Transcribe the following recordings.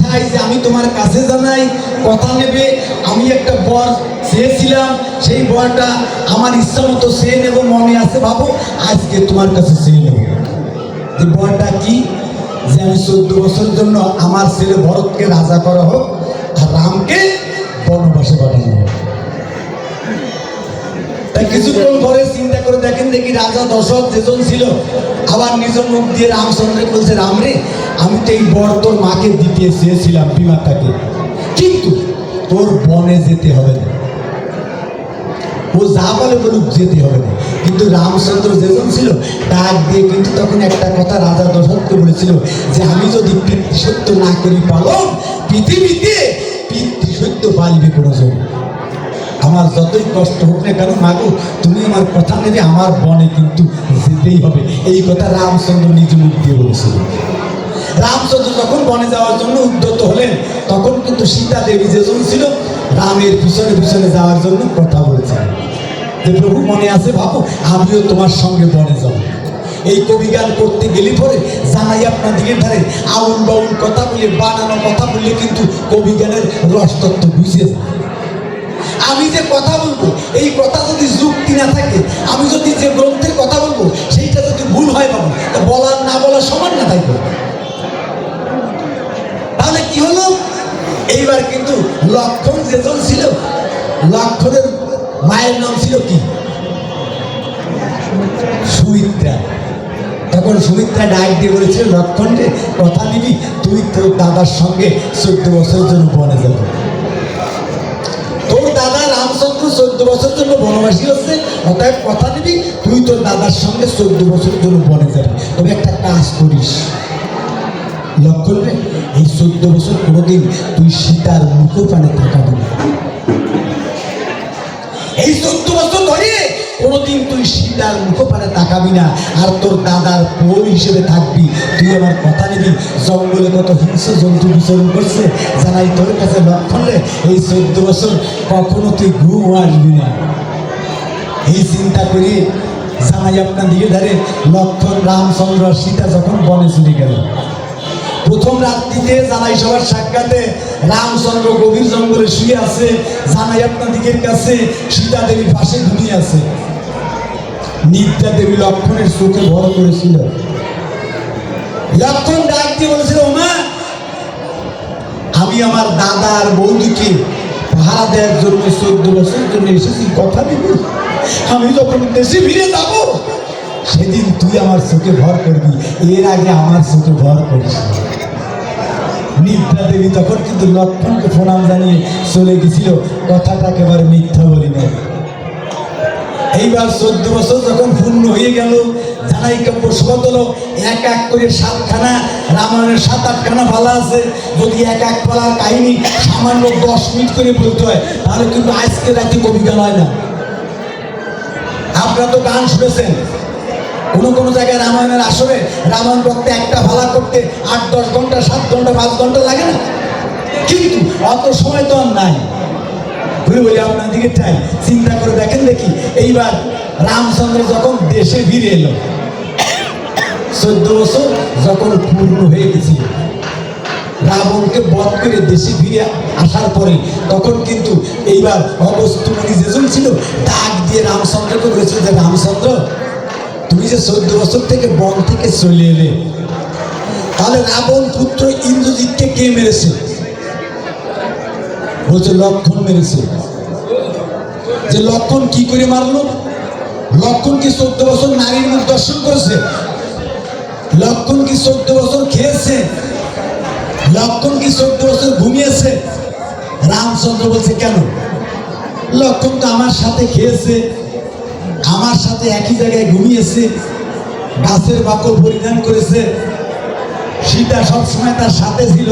চাই যে আমি তোমার কাছে জানাই, কথা নেবে। আমি একটা বর চেয়েছিলাম, সেই বরটা আমার ইচ্ছা মতো চেয়ে নেব, মনে আছে বাবু, আজকে তোমার কাছে চেয়ে নেব। যে বরটা কি? যে আমি চোদ্দ বছরের জন্য আমার ছেলে ভরতকে রাজা করা হোক, আর রামকে বনবাসে পাঠিয়ে হোক। তাই কিছুক্ষণ পরে চিন্তা করে দেখেন দেখি রাজা যেজন ছিল, আবার মুখ দিয়ে রামচন্দ্র বলছে, রাম রে, আমি তো এই তোর মাকে দিতে বিমাতাকে। কিন্তু তোর বনে যেতে হবে না। ও যা বলে বলুক, যেতে হবে না। কিন্তু রামচন্দ্র যেজন ছিল, ডাক দিয়ে কিন্তু তখন একটা কথা রাজা দশরথকে বলেছিল যে, আমি যদি পিতৃসত্য না করি পালন, পৃথিবীতে পিতৃসত্য পালবে কোনো জন আমার যতই কষ্ট হোক না কেন, মাগো, তুমি আমার কথা নেবে, আমার বনে কিন্তু যেতেই হবে। এই কথা রামচন্দ্র নিজ মুখ দিয়ে বলেছিল। রামচন্দ্র যখন বনে যাওয়ার জন্য উদ্যত হলেন, তখন কিন্তু সীতা দেবী যেজন ছিল, রামের পিছনে পিছনে যাওয়ার জন্য কথা বলেছিলেন। যে প্রভু, মনে আছে ভাবো আমিও তোমার সঙ্গে বনে যাব। এই কবি গান করতে গেলে পরে জানাই আপনার দিকে ধারে, আউন বাউন কথা বলে, বানানো কথা বললে কিন্তু কবি গানের রসতত্ত্ব বুঝে যায়। আমি যে কথা বলব, এই কথা যদি যুক্তি না থাকে, আমি যদি যে গ্রন্থের কথা বলব, সেইটা যদি ভুল হয় বাবু, তা বলার না বলার সমান না থাকবে। তাহলে কি হলো? এইবার কিন্তু লক্ষণ যেজন ছিল, লক্ষণের মায়ের নাম ছিল কি? সুমিত্রা। তখন সুমিত্রা ডাক দিয়ে বলেছিল, লক্ষণ কথা দিবি, তুই তোর দাদার সঙ্গে চোদ্দ বছরের জন্য বনে যাবি। রামচন্দ্র চোদ্দ বছর জন্য বনবাসী হচ্ছে, অতএব কথা দিবি, তুই তোর দাদার সঙ্গে চোদ্দ বছর জন্য বনে যাবি। তবে একটা কাজ করিস। লক্ষ্য করবে এই চোদ্দ বছর কোনোদিন তুই সীতার মুখো পানে তাকাবি না। এই চোদ্দ কোনোদিন তুই সীতার মুখো পানে তাকাবি না, আর তোর দাদার পোল হিসেবে থাকবি। তুই আমার কথা নিবি, জঙ্গলে কত হিংস্র জন্তু বিচরণ করছে, জানাই তোর কাছে লক্ষণ রে এই চোদ্দ বছর কখনো তুই ঘুম আসবি না। এই চিন্তা করি জানাই আপনার দিকে ধারে, লক্ষণ রামচন্দ্র সীতা যখন বনে চলে গেল। প্রথম রাত্রিতে জানাই সবার সাক্ষাতে রামচন্দ্র গভীর জঙ্গলে শুয়ে আছে, জানাই আপনার দিকের কাছে সীতা দেবীর পাশে ঘুমিয়ে আছে। নিদ্রা দেবী লক্ষণের চোখে ভর করেছিল। লক্ষণ ডাক দিয়ে বলেছিল, ওমা, আমি আমার দাদা আর বৌদিকে পাহারা দেওয়ার জন্য চোদ্দ বছরের জন্য এসেছি, কথা দিবি? আমি যখন দেশে ফিরে যাব, সেদিন তুই আমার চোখে ভর করবি। এর আগে আমার চোখে ভর করিস। নিদ্রা দেবী তখন কিন্তু লক্ষণকে প্রণাম জানিয়ে চলে গেছিল কথাটা একেবারে মিথ্যা বলি না এইবার চোদ্দ বছর যখন পূর্ণ হয়ে গেল জানাই কাব্য শপথ হলো এক এক করে সাতখানা, রামায়ণের সাত আটখানা পালা আছে। যদি এক এক পালার কাহিনী সামান্য দশ মিনিট করে বলতে হয়, তাহলে কিন্তু আজকে রাতে কবিতা হয় না। আপনারা তো গান শুনেছেন। কোনো কোনো জায়গায় রামায়ণের আসরে রামায়ণ করতে একটা ভালা করতে আট, দশ ঘণ্টা, সাত ঘণ্টা, পাঁচ ঘণ্টা লাগে না। কিন্তু অত সময় তো আর নাই। ঘুরে বলি আপনার দিকে চাই চিন্তা করে দেখেন দেখি, এইবার রামচন্দ্র যখন দেশে ফিরে এলো, চোদ্দ বছর যখন পূর্ণ হয়ে গেছিল, রাবণকে বধ করে দেশে ফিরে আসার পরে, তখন কিন্তু এইবার অগস্ত্যমণি যেজন ছিল, ডাক দিয়ে রামচন্দ্রকে বলেছিল যে, রামচন্দ্র, তুমি যে চোদ্দ বছর থেকে বন থেকে চলে এলে, তাহলে রাবণ পুত্র ইন্দ্রজিৎকে কে মেরেছে? বলছে লক্ষণ মেরেছে। যে লক্ষণ কি করে মারলো? লক্ষণ কি চোদ্দ বছর নারীর মুখ দর্শন করেছে? লক্ষণ কি চোদ্দ বছর খেয়েছে? লক্ষণ কি চোদ্দ বছর ঘুমিয়েছে? রামচন্দ্র বলছে, কেন? লক্ষণ তো আমার সাথে খেয়েছে, আমার সাথে একই জায়গায় ঘুমিয়েছে, গাছের বাকল পরিধান করেছে। সীতা সবসময় তার সাথে ছিল,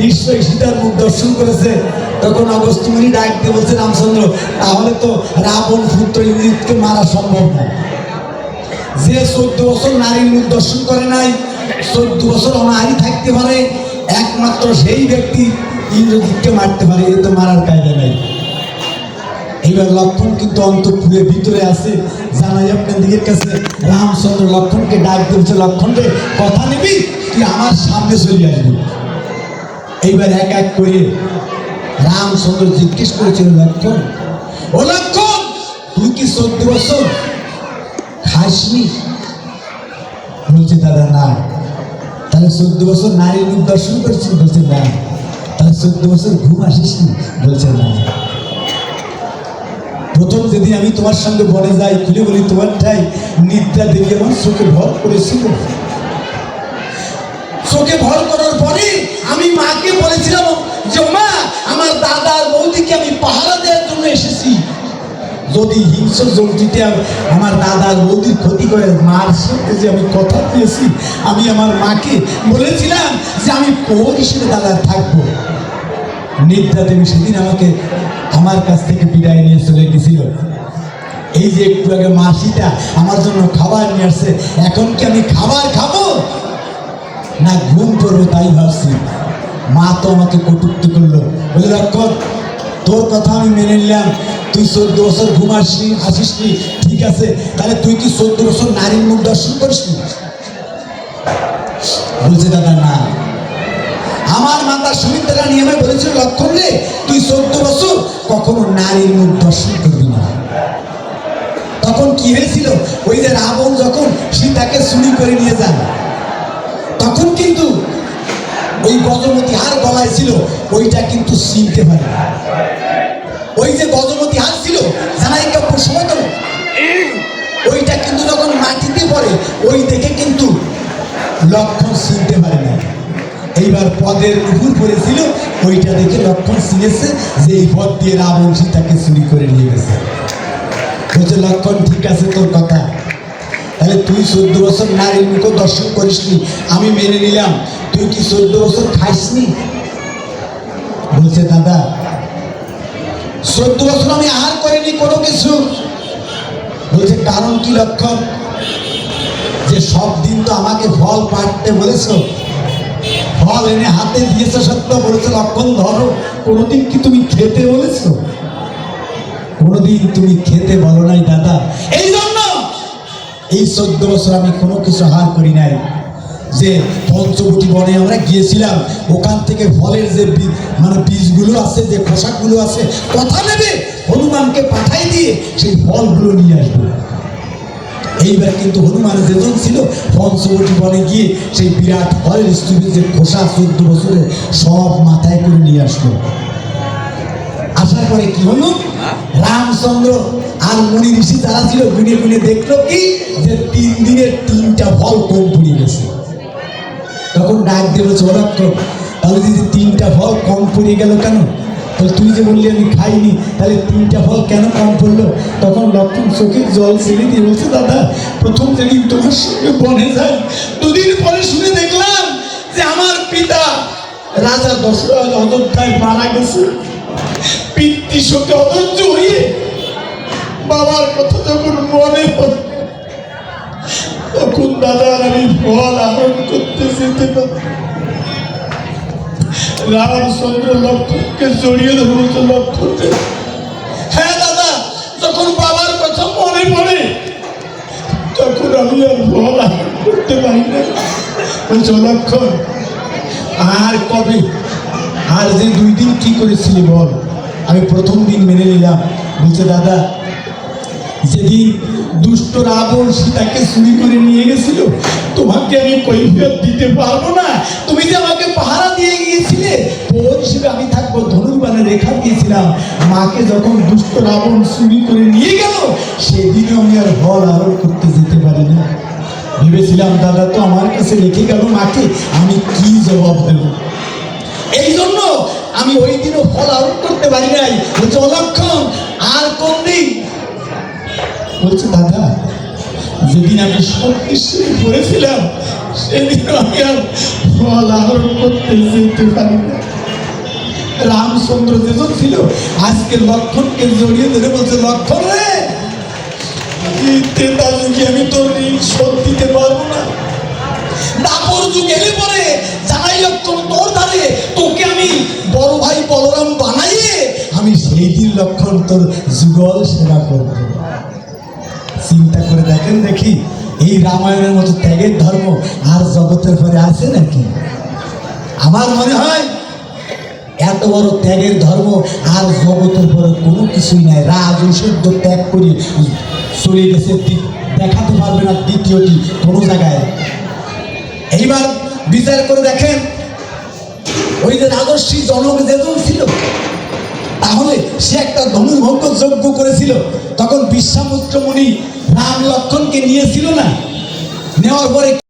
নিশ্চয়ই সীতার মুখ দর্শন করেছে। তখন অগস্ত্যমণি ডাক দিয়ে বলছে, রামচন্দ্র, তাহলে তো রাবণ পুত্র ইন্দ্রিতকে মারা সম্ভব না। যে চোদ্দ বছর নারীর মুখ দর্শন করে নাই, চোদ্দ বছর অনাহারি থাকতে পারে, একমাত্র সেই ব্যক্তি ইন্দ্রজিৎকে মারতে পারে, এ তো মারার কায়দা নেই। এইবার লক্ষণ কিন্তু অন্তপুরের ভিতরে আছে, জানাই আপনার দিকের কাছে, রামচন্দ্র লক্ষণকে ডাক দিয়েছে লক্ষণকে, কথা নিবি, তুই আমার সামনে চলে আসবি। এইবার এক এক করে রামচন্দ্র জিজ্ঞেস করেছিল, লক্ষণ? ও লক্ষণ, তুই কি চোদ্দ বছর খাসনি? বলছে, দাদা, না। তাহলে চোদ্দ বছর নারীর রূপ দর্শন করেছিস? বলছে, না। তাহলে চোদ্দ বছর ঘুম আসিসনি? বলছে, না। প্রথম যেদিন আমি তোমার সঙ্গে বনে যাই, খুলে বলি তোমার ঠাই নিদ্রা দেবী আমার চোখে ভর করেছিল। চোখে ভর আমার দাদা আর বৌদিকে আমি পাহারা দেওয়ার জন্য এসেছি। যদি হিংস্র জন্তুতে আমার দাদা বৌদির ক্ষতি করে মার সাথে যে আমি কথা দিয়েছি, আমি আমার মাকে বলেছিলাম যে আমি প্রহর হিসেবে দাদা থাকব। নিদ্রা দেবী সেদিন আমাকে আমার কাছ থেকে বিদায় নিয়ে চলে গেছিল। এই যে একটু আগে মাসিটা আমার জন্য খাবার নিয়ে আসছে, এখন কি আমি খাবার খাব? না, ঘুম করব তাই ভাবছি। মা তো আমাকে কটুক্তি করল। বলে লক্ষণ তোর কথা আমি মেনে নিলাম। তুই চোদ্দ বছর ঘুম আসিস আসিসনি, ঠিক আছে। তাহলে তুই কি চোদ্দ বছর নারীর মুখ দর্শন করিসনি? বলছে, দাদা, না। আমার মাতা সুমিত্রা নিয়মে বলেছিল লক্ষণ রে, তুই চোদ্দ বছর কখনো নারীর মুখ দর্শন করবি না। তখন কি হয়েছিল? ওই যে রাবণ যখন সীতাকে চুরি করে নিয়ে যান তখন কিন্তু ওই গজমতি হার গলায় ছিল, ওইটা কিন্তু চিনতে পারে ওই যে গজমতি হার ছিল জানাই সময় তো ওইটা কিন্তু যখন মাটিতে পড়ে, ওই দেখে কিন্তু লক্ষণ চিনতে পারে না। এইবার পদের উপর পড়েছিল, ওইটা দেখে লক্ষণ চিনেছে যে এই পদ দিয়ে রাবণ সীতাকে চুরি করে নিয়ে গেছে। বলছে, লক্ষণ, ঠিক আছে তোর কথা। তাহলে তুই চোদ্দ বছর নারীর মুখ দর্শন করিসনি, আমি মেনে নিলাম। তুই কি চোদ্দ বছর খাইসনি? বলছে, দাদা চোদ্দ বছর আমি আহার করিনি, কোনো কিছু। বলছে, কারণ কি লক্ষণ? যে সব দিন তো আমাকে ফল পাড়তে বলেছ। ফল এনে হাতে দিয়েছ সত্য, বলেছ, লক্ষণ ধরো, কোনোদিন কি তুমি খেতে বলেছ? কোনোদিন তুমি খেতে বলো নাই, দাদা। এই জন্য এই চোদ্দ বছর আমি কোনো কিছু হার করি নাই। যে পঞ্চবটি বনে আমরা গিয়েছিলাম, ওখান থেকে ফলের যে মানে বীজগুলো আছে, যে খোসাকগুলো আছে, কথা নেবে হনুমানকে পাঠাই দিয়ে সেই ফলগুলো নিয়ে আসবে। এইবার কিন্তু হনুমান যেজন ছিল, পঞ্চবটি বনে গিয়ে সেই বিরাট ফলের স্তূপের যে খোসা চোদ্দ বছরে সব মাথায় করে নিয়ে আসলো। আসার পরে কি হলো? রামচন্দ্র আর মুনি ঋষি যারা ছিল, গুনে গুনে দেখল কি? যে তিন দিনের তিনটা ফল কম পড়ে গেছে। তখন ডাক দিয়ে বলছে তাহলে যদি তিনটা ফল কম পড়ে গেল কেন? তাহলে তুই যে বললি আমি খাইনি, তাহলে তিনটা ফল কেন কম পড়ল? তখন লক্ষণ চোখের জল ছেড়ে দিয়ে বলছে, দাদা, প্রথম যেদিন তোমার সঙ্গে বনে যাই, দুদিন পরে শুনে দেখলাম যে আমার পিতা রাজা দশরথ অযোধ্যায় মারা গেছে। পিতৃ শোকে অধৈর্য হয়ে বাবার কথা যখন মনে তখন দাদা আর আমি ফল আহরণ করতে পারি রামচন্দ্র লক্ষণকে জড়িয়ে ধরবো লক্ষণকে হ্যাঁ দাদা, যখন বাবার কথা মনে পড়ে, তখন আমি আর ফল আহরণ করতে পারি না। লক্ষণ আর কবে? আর যে দুই দিন কি করেছিলি বল? আমি প্রথম দিন মেনে নিলাম। বলছে, দাদা যেদিন দুষ্ট রাবণ সীতাকে চুরি করে নিয়ে গেছিল, তোমাকে আমি কৈফিয়ত দিতে পারব না। তুমি যে আমাকে পাহারা দিয়ে গিয়েছিলে পর হিসেবে আমি থাকব ধনুর্বানে রেখা দিয়েছিলাম। মাকে যখন দুষ্ট রাবণ চুরি করে নিয়ে গেল, সেদিনও আমি আর ফল আরোপ করতে যেতে পারি না। ভেবেছিলাম, দাদা তো আমার কাছে রেখে গেল মাকে, আমি কি জবাব দেব? এই জন্য আমি ওই দিনও ফল আরোপ করতে পারি নাই। বলছে, অলক্ষণ, আর কোন দিন বলছে, দাদা, যেদিন আমি শক্তিশালী করেছিলাম, সেদিন আমি আর ফল আহরণ করতে যেতে পারি না। রামচন্দ্র যেজন ছিল আজকে লক্ষণকে জড়িয়ে ধরে বলছে, লক্ষণ রে আমি তোর ঋণ শোধ দিতে পারব না। আমি সেই দিন লক্ষণ তোর যুগল সেবা করব। চিন্তা করে দেখেন দেখি, এই রামায়ণের মতো ত্যাগের ধর্ম আর জগতের পরে আছে নাকি? আমার মনে হয় এত বড় ত্যাগের ধর্ম আর জগতের বড় কোনো কিছুই নাই। রাজ ঐশ্বর্য ত্যাগ করে চলে গেছে। দেখাতে পারবে না দ্বিতীয়টি কোনো জায়গায়। এইবার বিচার করে দেখেন, ওই যে রাজস্বী জনক যেজন ছিল, তাহলে সে একটা ধনুর্ভঙ্গ যজ্ঞ করেছিল। তখন বিশ্বামিত্র মুনি রাম লক্ষণকে নিয়েছিল না। নেওয়ার পরে